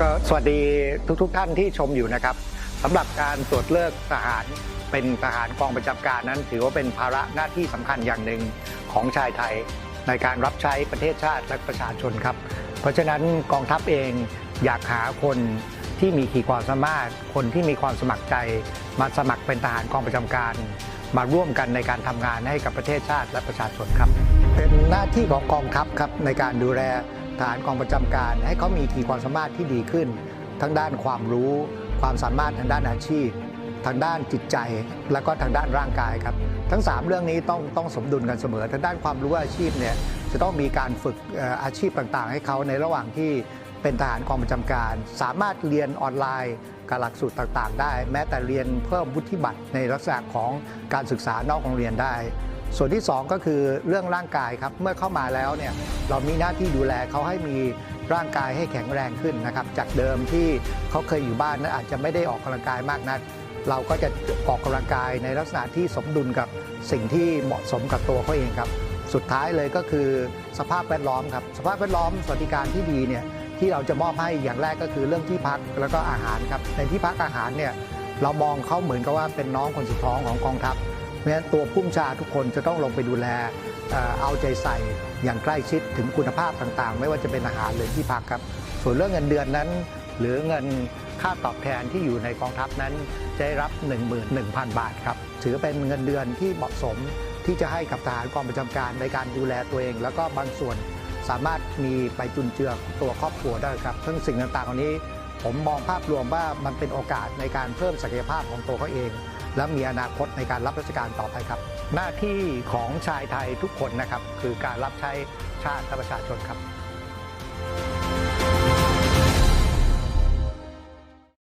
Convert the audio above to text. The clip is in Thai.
ก็สวัสดีทุกๆทท่านที่ชมอยู่นะครับสำหรับการตรวจเลิกทหารเป็นทหารกองประจำการนั้น ถือว่าเป็นภาระหน้าที่สำคัญอย่างหนึ่งของชายไทย ในการรับใช้ประเทศชาติและประชาชนครับ เพราะฉะนั้นกองทัพเองอยากหาคนที่มีขีดความสามารถ คนที่มีความสมัครใจมาสมัครเป็นทหารกองประจำการ มาร่วมกันในการทำงานให้กับประเทศชาติและประชาชนครับ เป็นหน้าที่ของกองทัพครับในการดูแล ทหารกองประจำการ ให้เขามีขีดความสามารถที่ดีขึ้น ทั้งด้านความรู้ ความสามารถทางด้านอาชีพ ทางด้านจิตใจ แล้วก็ทางด้านร่างกายครับ ทั้ง 3 เรื่องนี้ต้องต้องสมดุลกันเสมอ ทางด้านความรู้อาชีพเนี่ยจะต้องมีการฝึกเอ่ออาชีพต่างๆ ให้เขาในระหว่างที่เป็นทหารกองประจำการ สามารถเรียนออนไลน์กับหลักสูตรต่างๆ ได้ แม้แต่เรียนเพิ่มวุฒิบัตรในลักษณะของการศึกษานอกโรงเรียนได้ ส่วนที่ 2 ก็คือเรื่องร่างกายครับเมื่อเข้ามาแล้วเนี่ยเรามีหน้าที่ดูแลเขาให้มีร่างกายให้แข็งแรงขึ้นนะครับ จากเดิมที่เขาเคยอยู่บ้านนั้นอาจจะไม่ได้ออกกำลังกายมากนัก เราก็จะออกกำลังกายในลักษณะที่สมดุลกับสิ่งที่เหมาะสมกับตัวเขาเองครับ สุดท้ายเลยก็คือสภาพแวดล้อมครับสภาพแวดล้อมสวัสดิการที่ดีเนี่ยที่เราจะมอบให้อย่างแรกก็คือเรื่องที่พักแล้วก็อาหารครับในที่พักอาหารเนี่ยเรามองเขาเหมือนกับว่าเป็นน้องคนสุดท้องของกองทัพ เพราะฉะนั้นตัวผู้ชาทุกคนจะต้องลงไปดูแลเอาใจใส่อย่างใกล้ชิดถึงคุณภาพต่างๆ ไม่ว่าจะเป็นอาหารหรือที่พักครับ ส่วนเรื่องเงินเดือนนั้น หรือเงินค่าตอบแทนที่อยู่ในกองทัพนั้นจะได้รับ 11,000 บาทครับถือเป็นเงินเดือนที่เหมาะสมที่จะให้กับทหารกองประจำการในการดูแลตัวเอง แล้วก็บางส่วนสามารถมีไปจุนเจือตัวครอบครัวได้ครับซึ่งสิ่งต่างๆเหล่านี้ ผมมองภาพรวมว่ามันเป็นโอกาสในการเพิ่มศักยภาพของตัวเขาเอง และมีอนาคตในการรับราชการต่อไปครับ หน้าที่ของชายไทยทุกคนนะครับ คือการรับใช้ชาติและประชาชนครับ